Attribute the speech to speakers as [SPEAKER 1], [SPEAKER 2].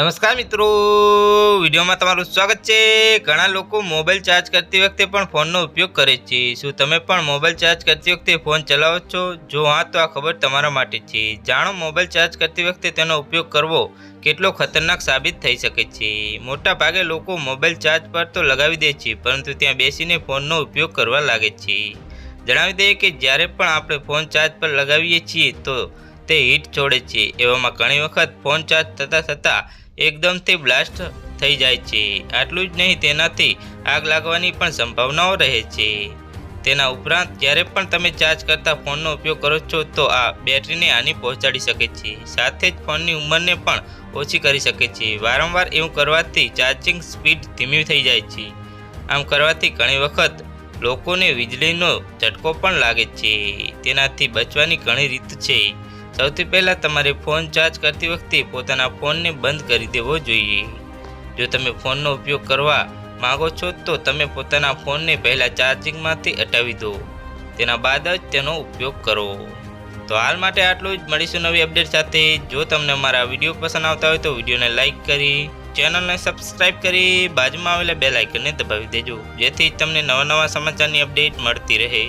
[SPEAKER 1] નમસ્કાર મિત્રો. વિડીયોમાં તમારું સ્વાગત છે. ઘણા લોકો મોબાઈલ ચાર્જ કરતી વખતે પણ ફોનનો ઉપયોગ કરે છે. શું તમે પણ મોબાઈલ ચાર્જ કરતી વખતે ફોન ચલાવો છો? જો હા, તો આ ખબર તમારા માટે છે. જાણો, મોબાઈલ ચાર્જ કરતી વખતે તેનો ઉપયોગ કરવો કેટલો ખતરનાક સાબિત થઈ શકે છે. મોટા ભાગે લોકો મોબાઈલ ચાર્જ પર તો લગાવી દે છે, પરંતુ ત્યાં બેસીને ફોનનો ઉપયોગ કરવા લાગે છે. જણાવી દઈએ કે જ્યારે પણ આપણે ફોન ચાર્જ પર લગાવીએ છીએ, તો તે હીટ છોડે છે. એવામાં ઘણી વખત ફોન ચાર્જ થતાં થતાં એકદમથી બ્લાસ્ટ થઈ જાય છે. આટલું જ નહીં, તેનાથી આગ લાગવાની પણ સંભાવનાઓ રહે છે. તેના ઉપરાંત, જ્યારે પણ તમે ચાર્જ કરતા ફોનનો ઉપયોગ કરો છો, તો આ બેટરીને હાનિ પહોંચાડી શકે છે. સાથે જ ફોનની ઉંમરને પણ ઓછી કરી શકે છે. વારંવાર એવું કરવાથી ચાર્જિંગ સ્પીડ ધીમી થઈ જાય છે. આમ કરવાથી ઘણી વખત લોકોને વીજળીનો ઝટકો પણ લાગે છે. તેનાથી બચવાની ઘણી રીત છે. સૌથી પહેલાં તમારે ફોન ચાર્જ કરતી વખતે પોતાના ફોનને બંધ કરી દેવો જોઈએ. જો તમે ફોનનો ઉપયોગ કરવા માંગો છો, તો તમે પોતાના ફોનને પહેલાં ચાર્જિંગમાંથી હટાવી દો. તેના બાદ જ તેનો ઉપયોગ કરો. તો હાલ માટે આટલું જ. મળીશું નવી અપડેટ સાથે. જો તમને મારા વીડિયો પસંદ આવતા હોય તો વિડીયોને લાઇક કરી ચેનલને સબસ્ક્રાઇબ કરી, બાજુમાં આવેલા બે લાઇકનને દબાવી દેજો. જેથી તમને નવા નવા સમાચારની અપડેટ મળતી રહે.